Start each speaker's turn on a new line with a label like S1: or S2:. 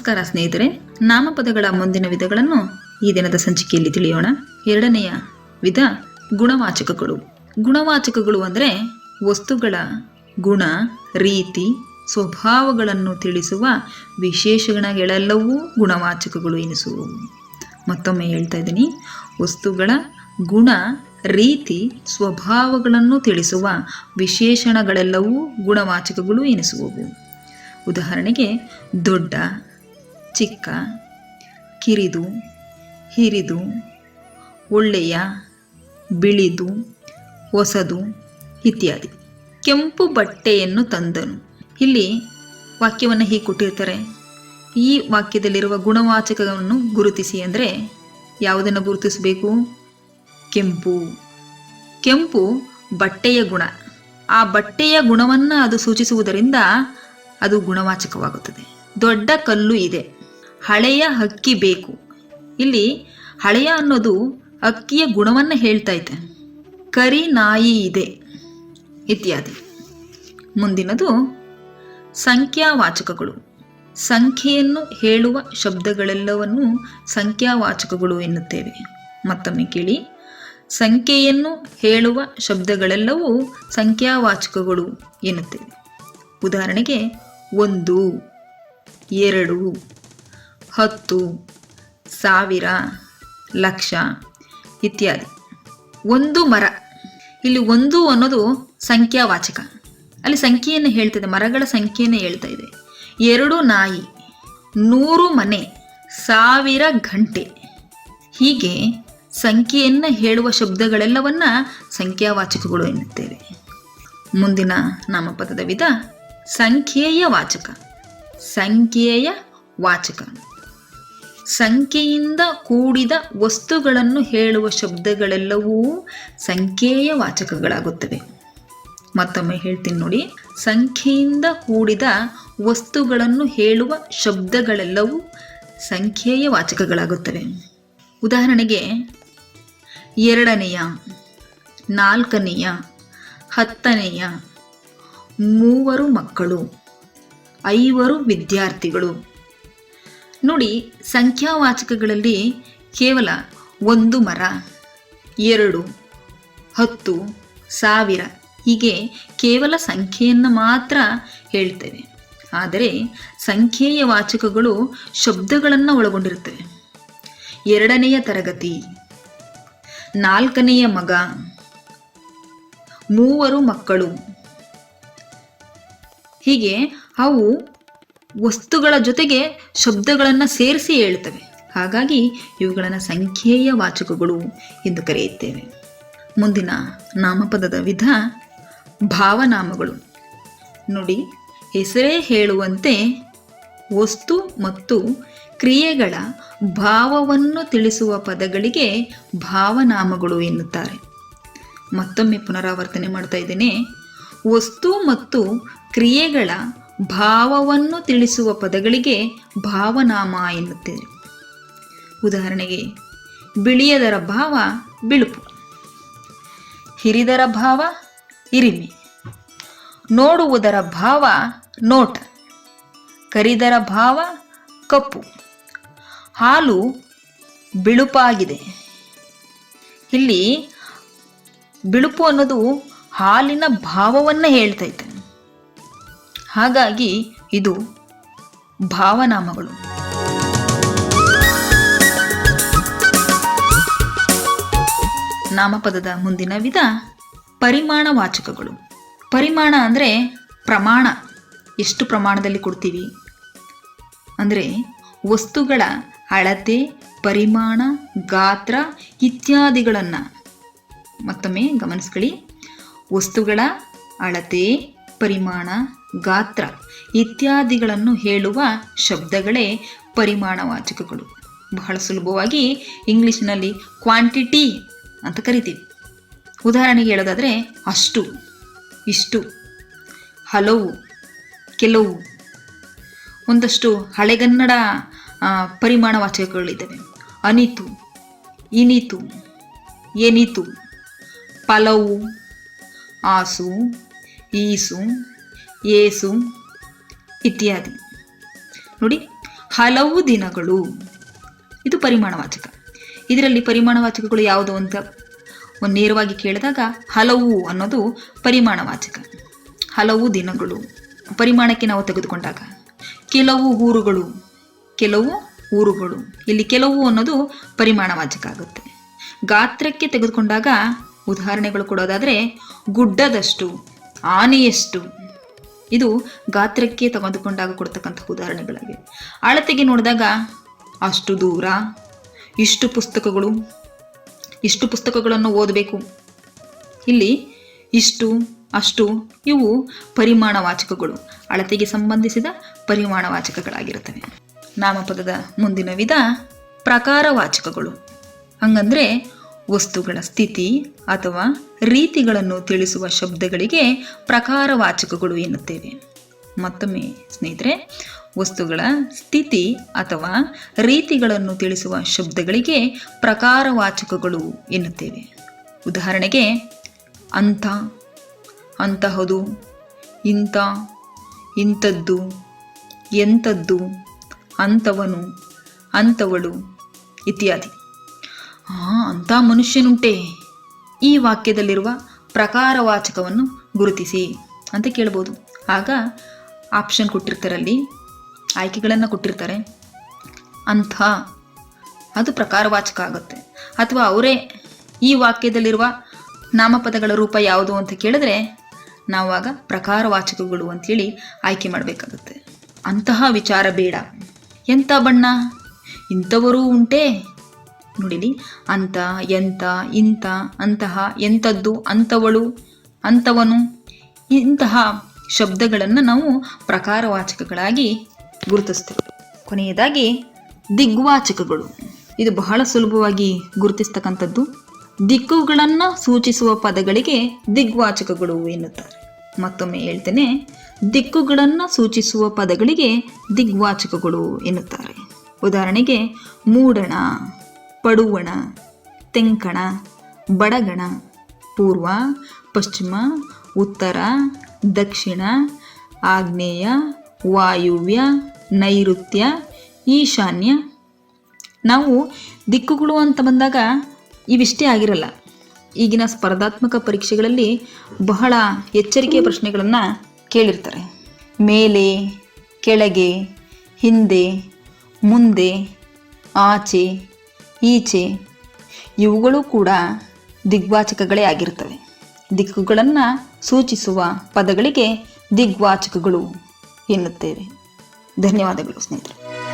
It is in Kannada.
S1: ನಮಸ್ಕಾರ ಸ್ನೇಹಿತರೆ, ನಾಮಪದಗಳ ಮುಂದಿನ ವಿಧಗಳನ್ನು ಈ ದಿನದ ಸಂಚಿಕೆಯಲ್ಲಿ ತಿಳಿಯೋಣ. ಎರಡನೆಯ ವಿಧ, ಗುಣವಾಚಕಗಳು. ಗುಣವಾಚಕಗಳು ಅಂದರೆ ವಸ್ತುಗಳ ಗುಣ, ರೀತಿ, ಸ್ವಭಾವಗಳನ್ನು ತಿಳಿಸುವ ವಿಶೇಷಣಗಳೆಲ್ಲವೂ ಗುಣವಾಚಕಗಳು ಎನಿಸುವು. ಮತ್ತೊಮ್ಮೆ ಹೇಳ್ತಾ ಇದ್ದೀನಿ, ವಸ್ತುಗಳ ಗುಣ, ರೀತಿ, ಸ್ವಭಾವಗಳನ್ನು ತಿಳಿಸುವ ವಿಶೇಷಣಗಳೆಲ್ಲವೂ ಗುಣವಾಚಕಗಳು ಎನಿಸುವವು. ಉದಾಹರಣೆಗೆ, ದೊಡ್ಡ ಚಿಕ್ಕ, ಕಿರಿದು, ಹಿರಿದು, ಒಳ್ಳೆಯ, ಬಿಳಿದು, ಹೊಸದು ಇತ್ಯಾದಿ. ಕೆಂಪು ಬಟ್ಟೆಯನ್ನು ತಂದನು. ಇಲ್ಲಿ ವಾಕ್ಯವನ್ನು ಹೀಗೆ ಕೊಟ್ಟಿರ್ತಾರೆ. ಈ ವಾಕ್ಯದಲ್ಲಿರುವ ಗುಣವಾಚಕವನ್ನು ಗುರುತಿಸಿ ಅಂದರೆ ಯಾವುದನ್ನು ಗುರುತಿಸಬೇಕು? ಕೆಂಪು. ಕೆಂಪು ಬಟ್ಟೆಯ ಗುಣ. ಆ ಬಟ್ಟೆಯ ಗುಣವನ್ನು ಅದು ಸೂಚಿಸುವುದರಿಂದ ಅದು ಗುಣವಾಚಕವಾಗುತ್ತದೆ. ದೊಡ್ಡ ಕಲ್ಲು ಇದೆ. ಹಳೆಯ ಹಕ್ಕಿ ಬೇಕು. ಇಲ್ಲಿ ಹಳೆಯ ಅನ್ನೋದು ಅಕ್ಕಿಯ ಗುಣವನ್ನು ಹೇಳ್ತಾ ಇದೆ. ಕರಿ ನಾಯಿ ಇದೆ ಇತ್ಯಾದಿ. ಮುಂದಿನದು ಸಂಖ್ಯಾವಾಚಕಗಳು. ಸಂಖ್ಯೆಯನ್ನು ಹೇಳುವ ಶಬ್ದಗಳೆಲ್ಲವನ್ನು ಸಂಖ್ಯಾವಾಚಕಗಳು ಎನ್ನುತ್ತೇವೆ. ಮತ್ತೊಮ್ಮೆ ಕೇಳಿ. ಸಂಖ್ಯೆಯನ್ನು ಹೇಳುವ ಶಬ್ದಗಳೆಲ್ಲವೂ ಸಂಖ್ಯಾವಾಚಕಗಳು ಎನ್ನುತ್ತೇವೆ. ಉದಾಹರಣೆಗೆ ಒಂದು, ಎರಡು ಹತ್ತು, ಸಾವಿರ, ಲಕ್ಷ ಇತ್ಯಾದಿ. ಒಂದು ಮರ. ಇಲ್ಲಿ ಒಂದು ಅನ್ನೋದು ಸಂಖ್ಯಾವಾಚಕ. ಅಲ್ಲಿ ಸಂಖ್ಯೆಯನ್ನು ಹೇಳ್ತಿದೆ ಮರಗಳ ಸಂಖ್ಯೆಯನ್ನು ಹೇಳ್ತಾ ಇದೆ. ಎರಡು ನಾಯಿ, ನೂರು ಮನೆ, ಸಾವಿರ ಗಂಟೆ. ಹೀಗೆ ಸಂಖ್ಯೆಯನ್ನು ಹೇಳುವ ಶಬ್ದಗಳೆಲ್ಲವನ್ನು ಸಂಖ್ಯಾವಾಚಕಗಳು ಎನ್ನುತ್ತೇವೆ. ಮುಂದಿನ ನಾಮಪದದ ವಿಧ, ಸಂಖ್ಯೆಯ ವಾಚಕ. ಸಂಖ್ಯೆಯ ವಾಚಕ. ಸಂಖ್ಯೆಯಿಂದ ಕೂಡಿದ ವಸ್ತುಗಳನ್ನು ಹೇಳುವ ಶಬ್ದಗಳೆಲ್ಲವೂ ಸಂಖ್ಯೆಯ ವಾಚಕಗಳಾಗುತ್ತವೆ. ಮತ್ತೊಮ್ಮೆ ಹೇಳ್ತೀನಿ ನೋಡಿ. ಸಂಖ್ಯೆಯಿಂದ ಕೂಡಿದ ವಸ್ತುಗಳನ್ನು ಹೇಳುವ ಶಬ್ದಗಳೆಲ್ಲವೂ ಸಂಖ್ಯೆಯ ವಾಚಕಗಳಾಗುತ್ತವೆ. ಉದಾಹರಣೆಗೆ, ಎರಡನೆಯ, ನಾಲ್ಕನೆಯ, ಹತ್ತನೆಯ, ಮೂವರು ಮಕ್ಕಳು, ಐವರು ವಿದ್ಯಾರ್ಥಿಗಳು. ನೋಡಿ, ಸಂಖ್ಯಾವಾಚಕಗಳಲ್ಲಿ ಕೇವಲ ಒಂದು ಮರ, ಎರಡು, ಹತ್ತು, ಸಾವಿರ, ಹೀಗೆ ಕೇವಲ ಸಂಖ್ಯೆಯನ್ನು ಮಾತ್ರ ಹೇಳ್ತೇವೆ. ಆದರೆ ಸಂಖ್ಯೆಯ ವಾಚಕಗಳು ಶಬ್ದಗಳನ್ನು ಒಳಗೊಂಡಿರುತ್ತವೆ. ಎರಡನೆಯ ತರಗತಿ, ನಾಲ್ಕನೆಯ ಮಗ, ಮೂವರು ಮಕ್ಕಳು. ಹೀಗೆ ಅವು ವಸ್ತುಗಳ ಜೊತೆಗೆ ಶಬ್ದಗಳನ್ನು ಸೇರಿಸಿ ಹೇಳ್ತವೆ ಹಾಗಾಗಿ ಇವುಗಳನ್ನು ಸಂಖ್ಯೆಯ ವಾಚಕಗಳು ಎಂದು ಕರೆಯುತ್ತೇವೆ. ಮುಂದಿನ ನಾಮಪದದ ವಿಧ ಭಾವನಾಮಗಳು. ನೋಡಿ, ಹೆಸರೇ ಹೇಳುವಂತೆ ವಸ್ತು ಮತ್ತು ಕ್ರಿಯೆಗಳ ಭಾವವನ್ನು ತಿಳಿಸುವ ಪದಗಳಿಗೆ ಭಾವನಾಮಗಳು ಎನ್ನುತ್ತಾರೆ. ಮತ್ತೊಮ್ಮೆ ಪುನರಾವರ್ತನೆ ಮಾಡ್ತಾ ಇದ್ದೇನೆ. ವಸ್ತು ಮತ್ತು ಕ್ರಿಯೆಗಳ ಭಾವವನ್ನು ತಿಳಿಸುವ ಪದಗಳಿಗೆ ಭಾವನಾಮ ಎನ್ನುತ್ತೇವೆ. ಉದಾಹರಣೆಗೆ, ಬಿಳಿಯದರ ಭಾವ ಬಿಳುಪು. ಹಿರಿದರ ಭಾವ ಇರಿಮೆ ನೋಡುವುದರ ಭಾವ ನೋಟ. ಕರಿದರ ಭಾವ ಕಪ್ಪು. ಹಾಲು ಬಿಳುಪಾಗಿದೆ. ಇಲ್ಲಿ ಬಿಳುಪು ಅನ್ನೋದು ಹಾಲಿನ ಭಾವವನ್ನು ಹೇಳ್ತೈತೆ ಹಾಗಾಗಿ ಇದು ಭಾವನಾಮಗಳು. ನಾಮಪದದ ಮುಂದಿನ ವಿಧ ಪರಿಮಾಣ ವಾಚಕಗಳು. ಪರಿಮಾಣ ಅಂದರೆ ಪ್ರಮಾಣ. ಎಷ್ಟು ಪ್ರಮಾಣದಲ್ಲಿ ಕೊಡ್ತೀವಿ? ಅಂದರೆ ವಸ್ತುಗಳ ಅಳತೆ, ಪರಿಮಾಣ, ಗಾತ್ರ ಇತ್ಯಾದಿಗಳನ್ನು. ಮತ್ತೊಮ್ಮೆ ಗಮನಿಸ್ಕೊಳ್ಳಿ. ವಸ್ತುಗಳ ಅಳತೆ, ಪರಿಮಾಣ ಗಾತ್ರ ಇತ್ಯಾದಿಗಳನ್ನು ಹೇಳುವ ಶಬ್ದಗಳೇ ಪರಿಮಾಣವಾಚಕಗಳು. ಬಹಳ ಸುಲಭವಾಗಿ ಇಂಗ್ಲೀಷ್ನಲ್ಲಿ ಕ್ವಾಂಟಿಟಿ ಅಂತ ಕರಿತೀವಿ. ಉದಾಹರಣೆಗೆ ಹೇಳೋದಾದರೆ ಅಷ್ಟು, ಇಷ್ಟು, ಹಲವು, ಕೆಲವು. ಒಂದಷ್ಟು ಹಳೆಗನ್ನಡ ಪರಿಮಾಣವಾಚಕಗಳಿದ್ದಾವೆ. ಅನಿತು, ಇನಿತು ಎನಿತು ಪಲವು, ಆಸು, ಈಸು ಏಸು ಇತ್ಯಾದಿ. ನೋಡಿ, ಹಲವು ದಿನಗಳು. ಇದು ಪರಿಮಾಣವಾಚಕ. ಇದರಲ್ಲಿ ಪರಿಮಾಣವಾಚಕಗಳು ಯಾವುದು ಅಂತ ಒಂದು ನೇರವಾಗಿ ಕೇಳಿದಾಗ ಹಲವು ಅನ್ನೋದು ಪರಿಮಾಣವಾಚಕ. ಹಲವು ದಿನಗಳು. ಪರಿಮಾಣಕ್ಕೆ ನಾವು ತೆಗೆದುಕೊಂಡಾಗ ಕೆಲವು ಊರುಗಳು ಕೆಲವು ಊರುಗಳು. ಇಲ್ಲಿ ಕೆಲವು ಅನ್ನೋದು ಪರಿಮಾಣವಾಚಕ ಆಗುತ್ತೆ. ಗಾತ್ರಕ್ಕೆ ತೆಗೆದುಕೊಂಡಾಗ ಉದಾಹರಣೆಗಳು ಕೊಡೋದಾದರೆ ಗುಡ್ಡದಷ್ಟು, ಆನೆಯಷ್ಟು ಇದು ಗಾತ್ರಕ್ಕೆ ತಗೊಂಡುಕೊಂಡಾಗ ಕೊಡ್ತಕ್ಕಂಥ ಉದಾಹರಣೆಗಳಾಗಿವೆ. ಅಳತೆಗೆ ನೋಡಿದಾಗ ಅಷ್ಟು ದೂರ, ಇಷ್ಟು ಪುಸ್ತಕಗಳು, ಇಷ್ಟು ಪುಸ್ತಕಗಳನ್ನು ಓದಬೇಕು. ಇಲ್ಲಿ ಇಷ್ಟು, ಅಷ್ಟು, ಇವು ಪರಿಮಾಣವಾಚಕಗಳು. ಅಳತೆಗೆ ಸಂಬಂಧಿಸಿದ ಪರಿಮಾಣವಾಚಕಗಳಾಗಿರುತ್ತವೆ. ನಾಮಪದದ ಮುಂದಿನ ವಿಧ ಪ್ರಕಾರವಾಚಕಗಳು. ಹಂಗಂದ್ರೆ ವಸ್ತುಗಳ ಸ್ಥಿತಿ ಅಥವಾ ರೀತಿಗಳನ್ನು ತಿಳಿಸುವ ಶಬ್ದಗಳಿಗೆ ಪ್ರಕಾರವಾಚಕಗಳು ಎನ್ನುತ್ತೇವೆ. ಮತ್ತೊಮ್ಮೆ ಸ್ನೇಹಿತರೆ, ವಸ್ತುಗಳ ಸ್ಥಿತಿ ಅಥವಾ ರೀತಿಗಳನ್ನು ತಿಳಿಸುವ ಶಬ್ದಗಳಿಗೆ ಪ್ರಕಾರವಾಚಕಗಳು ಎನ್ನುತ್ತೇವೆ. ಉದಾಹರಣೆಗೆ, ಅಂಥ, ಅಂತಹದು, ಇಂಥ, ಇಂಥದ್ದು, ಎಂಥದ್ದು, ಅಂಥವನು, ಅಂಥವಳು ಇತ್ಯಾದಿ. ಅಂಥ ಮನುಷ್ಯನುಂಟೆ. ಈ ವಾಕ್ಯದಲ್ಲಿರುವ ಪ್ರಕಾರವಾಚಕವನ್ನು ಗುರುತಿಸಿ ಅಂತ ಕೇಳ್ಬೋದು. ಆಗ ಆಪ್ಷನ್ ಕೊಟ್ಟಿರ್ತಾರಲ್ಲಿ ಆಯ್ಕೆಗಳನ್ನು ಕೊಟ್ಟಿರ್ತಾರೆ. ಅಂಥ. ಅದು ಪ್ರಕಾರವಾಚಕ ಆಗುತ್ತೆ. ಅಥವಾ ಅವರೇ ಈ ವಾಕ್ಯದಲ್ಲಿರುವ ನಾಮಪದಗಳ ರೂಪ ಯಾವುದು ಅಂತ ಕೇಳಿದ್ರೆ ನಾವಾಗ ಪ್ರಕಾರವಾಚಕಗಳು ಅಂತೇಳಿ ಆಯ್ಕೆ ಮಾಡಬೇಕಾಗುತ್ತೆ. ಅಂತಹ ವಿಚಾರ ಬೇಡ. ಎಂಥ ಬಣ್ಣ? ಇಂಥವರೂ ಉಂಟೇ. ನೋಡಿಲಿ ಅಂತ, ಎಂತ ಇಂಥ ಅಂತಹ, ಎಂಥದ್ದು ಅಂಥವಳು ಅಂಥವನು ಇಂತಹ ಶಬ್ದಗಳನ್ನು ನಾವು ಪ್ರಕಾರವಾಚಕಗಳಾಗಿ ಗುರುತಿಸ್ತೇವೆ. ಕೊನೆಯದಾಗಿ, ದಿಗ್ವಾಚಕಗಳು. ಇದು ಬಹಳ ಸುಲಭವಾಗಿ ಗುರುತಿಸ್ತಕ್ಕಂಥದ್ದು. ದಿಕ್ಕುಗಳನ್ನು ಸೂಚಿಸುವ ಪದಗಳಿಗೆ ದಿಗ್ವಾಚಕಗಳು ಎನ್ನುತ್ತಾರೆ. ಮತ್ತೊಮ್ಮೆ ಹೇಳ್ತೇನೆ, ದಿಕ್ಕುಗಳನ್ನು ಸೂಚಿಸುವ ಪದಗಳಿಗೆ ದಿಗ್ವಾಚಕಗಳು ಎನ್ನುತ್ತಾರೆ. ಉದಾಹರಣೆಗೆ, ಮೂಡಣ. ಪಡುವಣ, ತೆಂಕಣ, ಬಡಗಣ, ಪೂರ್ವ, ಪಶ್ಚಿಮ, ಉತ್ತರ, ದಕ್ಷಿಣ, ಆಗ್ನೇಯ, ವಾಯುವ್ಯ, ನೈಋತ್ಯ, ಈಶಾನ್ಯ. ನಾವು ದಿಕ್ಕುಗಳು ಅಂತ ಬಂದಾಗ ಇವಿಷ್ಟೇ ಆಗಿರಲ್ಲ. ಈಗಿನ ಸ್ಪರ್ಧಾತ್ಮಕ ಪರೀಕ್ಷೆಗಳಲ್ಲಿ ಬಹಳ ಎಚ್ಚರಿಕೆಯ ಪ್ರಶ್ನೆಗಳನ್ನು ಕೇಳಿರ್ತಾರೆ. ಮೇಲೆ, ಕೆಳಗೆ, ಹಿಂದೆ, ಮುಂದೆ, ಆಚೆ ಈಚೆ ಇವುಗಳು ಕೂಡ ದಿಗ್ವಾಚಕಗಳೇ ಆಗಿರ್ತವೆ ದಿಕ್ಕುಗಳನ್ನು ಸೂಚಿಸುವ ಪದಗಳಿಗೆ ದಿಗ್ವಾಚಕಗಳು ಎನ್ನುತ್ತೇವೆ. ಧನ್ಯವಾದಗಳು ಸ್ನೇಹಿತರೆ.